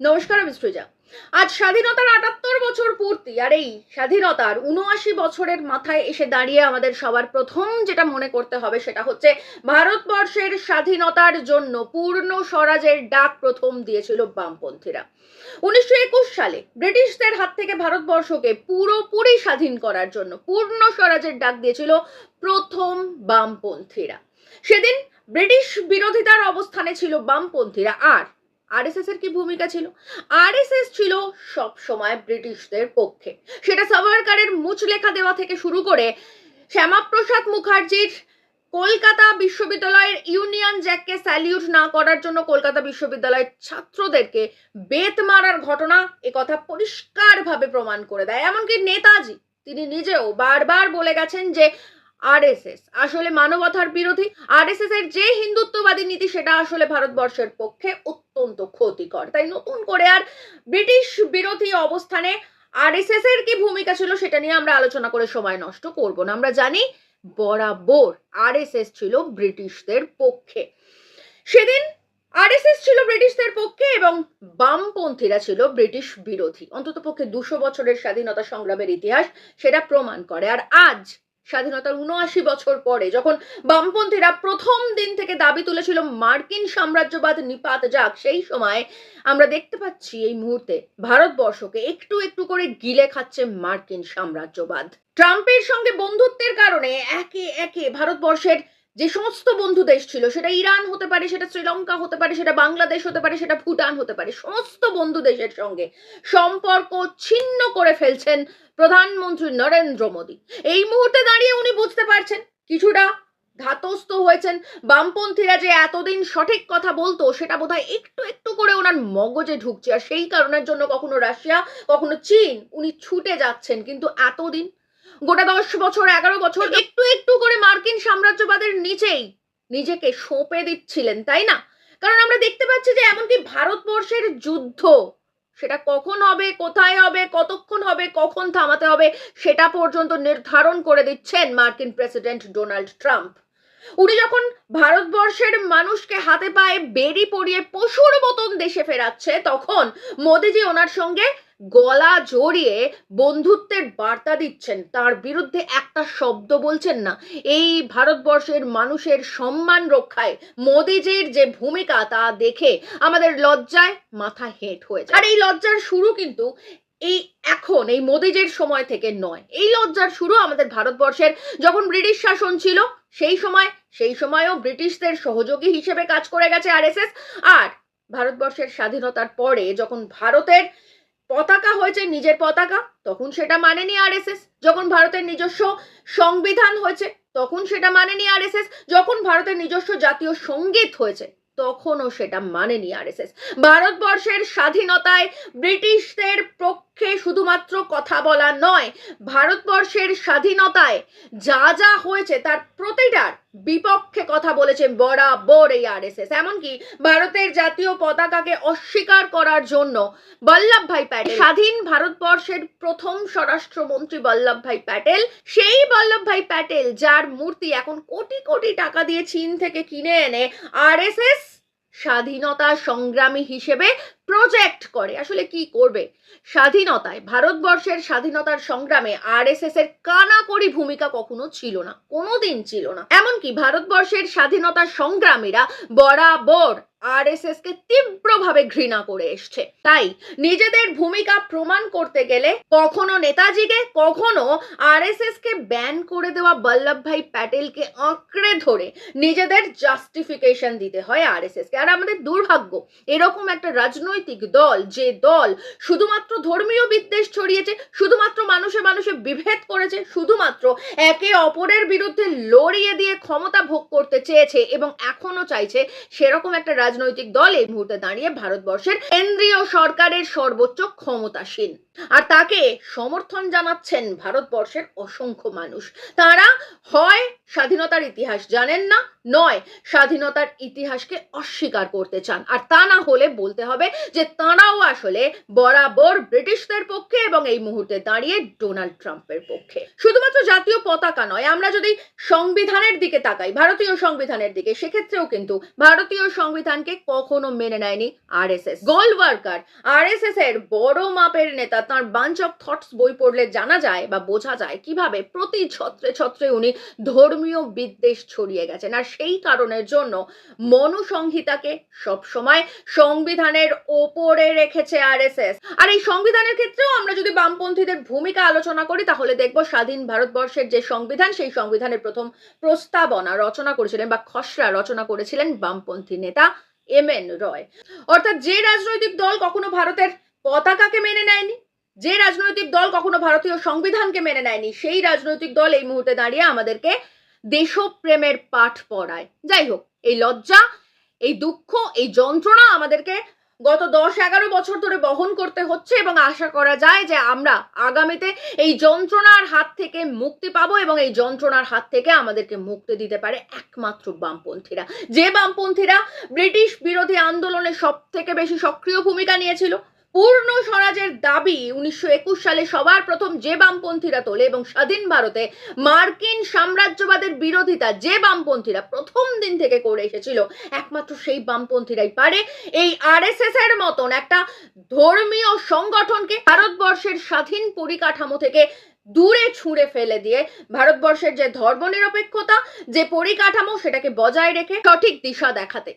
নমস্কার, আমি সৃজা। আজ স্বাধীনতার আটাত্তর বছর পূর্তি, আর এই স্বাধীনতার উনআশি বছরের মাথায় এসে দাঁড়িয়ে আমাদের সবার প্রথম যেটা মনে করতে হবে সেটা হচ্ছে, ভারতবর্ষের স্বাধীনতার জন্য পূর্ণ স্বরাজের ডাক প্রথম দিয়েছিল বামপন্থীরা। উনিশশো একুশ সালে ব্রিটিশদের হাত থেকে ভারতবর্ষকে পুরোপুরি স্বাধীন করার জন্য পূর্ণ স্বরাজের ডাক দিয়েছিল প্রথম বামপন্থীরা। সেদিন ব্রিটিশ বিরোধিতার অবস্থানে ছিল বামপন্থীরা, আর আরএসএস এর কি ভূমিকা ছিল? আরএসএস ছিল সব সময় ব্রিটিশদের পক্ষে। সেটা সাভারকারের মুচলেখা দেওয়া থেকে শুরু করে শ্যামাপ্রসাদ মুখার্জির কলকাতা বিশ্ববিদ্যালয়ের ইউনিয়ন জ্যাককে স্যালিউট না করার জন্য কলকাতা বিশ্ববিদ্যালয়ের ছাত্রদেরকে বেত মারার ঘটনা একথা পরিষ্কারভাবে প্রমাণ করে দেয়। এমনকি নেতাজি, তিনি নিজেও বারবার বলে গেছেন যে আরএসএস আসলে মানবতার বিরোধী আরএসএস এর যে হিন্দুত্ববাদী নীতি, সেটা আসলে ভারতবর্ষের পক্ষে অত্যন্ত ক্ষতিকর। তাই নতুন করে আর ব্রিটিশ বিরোধী অবস্থানে আরএসএস এর কি ভূমিকা ছিল, সেটা নিয়ে আমরা আলোচনা করে সময় নষ্ট করব না। আমরা জানি বরাবর আরএসএস ছিল ব্রিটিশদের পক্ষে। সেদিন আরএসএস ছিল ব্রিটিশদের পক্ষে এবং বামপন্থীরা ছিল ব্রিটিশ বিরোধী। অন্তত পক্ষে দুশো বছরের স্বাধীনতা সংগ্রামের ইতিহাস সেটা প্রমাণ করে। আর আজ স্বাধীনতার উনআশি বছর পরে যখন বামপন্থীরা প্রথম দিন থেকে দাবি তুলেছিল মার্কিন সাম্রাজ্যবাদ নিপাত যাক, সেই সময় আমরা দেখতে পাচ্ছি এই মুহূর্তে ভারতবর্ষকে একটু একটু করে গিলে খাচ্ছে মার্কিন সাম্রাজ্যবাদ। ট্রাম্পের সঙ্গে বন্ধুত্বের কারণে একে একে ভারতবর্ষের যে সমস্ত বন্ধু দেশ ছিল, সেটা ইরান হতে পারে, সেটা শ্রীলঙ্কা হতে পারে, সেটা বাংলাদেশ হতে পারে, সেটা ভুটান হতে পারে, সমস্ত বন্ধু দেশের সঙ্গে সম্পর্ক ছিন্ন করে ফেলছেন প্রধানমন্ত্রী নরেন্দ্র মোদী। এই মুহূর্তে দাঁড়িয়ে উনি বুঝতে পারছেন, কিছুটা ধাতস্থ হয়েছেন। বামপন্থীরা যে এতদিন সঠিক কথা বলতো, সেটা বোধহয় একটু একটু করে ওনার মগজে ঢুকছে। আর সেই কারণের জন্য কখনো রাশিয়া, কখনো চীন উনি ছুটে যাচ্ছেন। কিন্তু এতদিন গোটা দশ বছর, এগারো বছর একটু একটু করে মার্কিন সাম্রাজ্যবাদের নিচেই নিজেকে সঁপে দিচ্ছিলেন, তাই না? কারণ আমরা দেখতে পাচ্ছি যে এমনকি ভারতবর্ষের যুদ্ধ, সেটা কখন হবে, কোথায় হবে, কতক্ষণ হবে, কখন থামাতে হবে, সেটা পর্যন্ত নির্ধারণ করে দিচ্ছেন মার্কিন প্রেসিডেন্ট ডোনাল্ড ট্রাম্প। উনি যখন ভারতবর্ষের মানুষকে হাতে পায়ে বেরি পরিয়ে পশুর মতন দেশে ফেরাচ্ছে, তখন মোদিজি ওনার সঙ্গে গলা জড়িয়ে বন্ধুত্বের বার্তা দিচ্ছেন। তার বিরুদ্ধে একটা শব্দ বলছেন না। এই ভারতবর্ষের মানুষের সম্মান রক্ষায় মোদিজির যে ভূমিকা তা দেখে আমাদের লজ্জায় মাথা হেঁট হয়ে যায়। আর এই লজ্জার শুরু কিন্তু এই এখন, এই মোদিজির সময় থেকে নয়। এই লজ্জার শুরু আমাদের ভারতবর্ষের যখন ব্রিটিশ শাসন ছিল, সেই সময়, সেই সময়ও ব্রিটিশদের সহযোগী হিসেবে কাজ করে গেছে আরএসএস। আর ভারতবর্ষের স্বাধীনতার পরে যখন ভারতের পতাকা হয়েছে নিজের পতাকা, তখন সেটা মানেনি আরএসএস। যখন ভারতের নিজস্ব সংবিধান হয়েছে, তখন সেটা মানেনি আরএসএস। যখন ভারতের নিজস্ব জাতীয় সংগীত হয়েছে, তখনও সেটা মানেনি আরএসএস। ভারতবর্ষের স্বাধীনতায় ব্রিটিশদের পক্ষে শুধুমাত্র কথা বলা নয়, ভারতবর্ষের স্বাধীনতায় যা যা হয়েছে তার প্রতিটার বিপক্ষে কথা বলেছে বরাবর এই আরএসএস। এমনকি ভারতের জাতীয় পতাকাকে অস্বীকার করার জন্য বল্লভ ভাই প্যাটেল, স্বাধীন ভারতবর্ষের প্রথম স্বরাষ্ট্রমন্ত্রী বল্লভ ভাই প্যাটেল, সেই বল্লভ ভাই প্যাটেল যার মূর্তি এখন কোটি কোটি টাকা দিয়ে চীন থেকে কিনে এনে আর এস এস স্বাধীনতা সংগ্রামী হিসেবে প্রজেক্ট করে। আসলে কি করবে? স্বাধীনতায়, ভারতবর্ষের স্বাধীনতার সংগ্রামে আরএসএস এর কানাকড়ি ভূমিকা কখনো ছিল না, কোনোদিন ছিল না। এমনকি ভারতবর্ষের স্বাধীনতা সংগ্রামীরা বরাবর আরএসএস কে তীব্রভাবে ঘৃণা করে এসছে। তাই নিজেদের ভূমিকা প্রমাণ করতে গেলে কখনো নেতাজিকে, কখনো আরএসএস কে ব্যান করে দেওয়া বল্লভ ভাই প্যাটেলকে আঁকড়ে ধরে নিজেদের জাস্টিফিকেশন দিতে হয় আরএসএস কে। আর আমাদের দুর্ভাগ্য, এরকম একটা রাজনৈতিক দল, যে দল শুধুমাত্র ধর্মীয় বিদ্বেষ ছড়িয়েছে, শুধুমাত্র মানুষে মানুষে বিভেদ করেছে, শুধুমাত্র একে অপরের বিরুদ্ধে লড়িয়ে দিয়ে ক্ষমতা ভোগ করতে চেয়েছে এবং এখনও চাইছে সেরকম একটা রাজনৈতিক দল এই মুহূর্তে দাঁড়িয়ে ভারতবর্ষের কেন্দ্রীয় সরকারের সর্বোচ্চ ক্ষমতাসীন। আর তাকে সমর্থন জানাচ্ছেন ভারতবর্ষের অসংখ্য মানুষ। তারা হয় স্বাধীনতার ইতিহাস জানেন না, নয়, স্বাধীনতার ইতিহাসকে অস্বীকার করতে চান। আর তা না হলে বলতে হবে যে তাঁরাও আসলে বরাবর ব্রিটিশদের পক্ষে এবং এই মুহূর্তে দাঁড়িয়ে ডোনাল্ড ট্রাম্পের পক্ষে। শুধুমাত্র জাতীয় পতাকা নয়, আমরা যদি সংবিধানের দিকে তাকাই, ভারতীয় সংবিধানের দিকে, সেক্ষেত্রেও কিন্তু ভারতীয় সংবিধানকে কখনো মেনে নেয়নি আর এস এস গোল ওয়ার্কার আর এস এস এর বড় মাপের নেতা, তার বাঞ্চ অফ থটস বই পড়লে জানা যায় বা বোঝা যায় কীভাবে প্রতি ছত্রে ছত্রে উনি ধর্মীয় বিদ্বেষ ছড়িয়ে গেছেন আর সেই কারণের জন্য মনুসংহিতাকে সবসময় সংবিধানের ওপরে রেখেছে আরএসএস। আর এই সংবিধানের ক্ষেত্রেও আমরা যদি বামপন্থীদের ভূমিকা আলোচনা করি, তাহলে দেখব স্বাধীন ভারতবর্ষের যে সংবিধান, সেই সংবিধানের প্রথম প্রস্তাবনা রচনা করেছিলেন বা খসড়া রচনা করেছিলেন বামপন্থী নেতা এম এন রয়। অর্থাৎ যে রাজনৈতিক দল কখনো ভারতের পতাকাকে মেনে নেয়নি, যে রাজনৈতিক দল কখনো ভারতীয় সংবিধানকে মেনে নেয়নি, সেই রাজনৈতিক দল এই মুহূর্তে দাঁড়িয়ে আমাদেরকে দেশপ্রেমের পাঠ পড়ায়। যাই হোক, এই লজ্জা, এই দুঃখ, এই যন্ত্রণা আমাদেরকে গত দশ এগারো বছর ধরে বহন করতে হচ্ছে এবং আশা করা যায় যে আমরা আগামীতে এই যন্ত্রণার হাত থেকে মুক্তি পাবো এবং এই যন্ত্রণার হাত থেকে আমাদেরকে মুক্তি দিতে পারে একমাত্র বামপন্থীরা। যে বামপন্থীরা ব্রিটিশ বিরোধী আন্দোলনে সব থেকে বেশি সক্রিয় ভূমিকা নিয়েছিল পূর্ণ স্বরাজের দাবি উনিশশো একুশ সালে সবার প্রথম যে বামপন্থীরা তোলে এবং স্বাধীন ভারতে মার্কিন সাম্রাজ্যবাদের বিরোধিতা যে বামপন্থীরা প্রথম দিন থেকে করে এসেছিল, একমাত্র সেই বামপন্থীরাই পারে। এই আরএসএস এর মতন একটা ধর্মীয় সংগঠনকে ভারতবর্ষের স্বাধীন পরিকাঠামো থেকে দূরে ছুঁড়ে ফেলে দিয়ে ভারতবর্ষের যে ধর্মনিরপেক্ষতা, যে পরিকাঠামো সেটাকে বজায় রেখে সঠিক দিশা দেখাতে।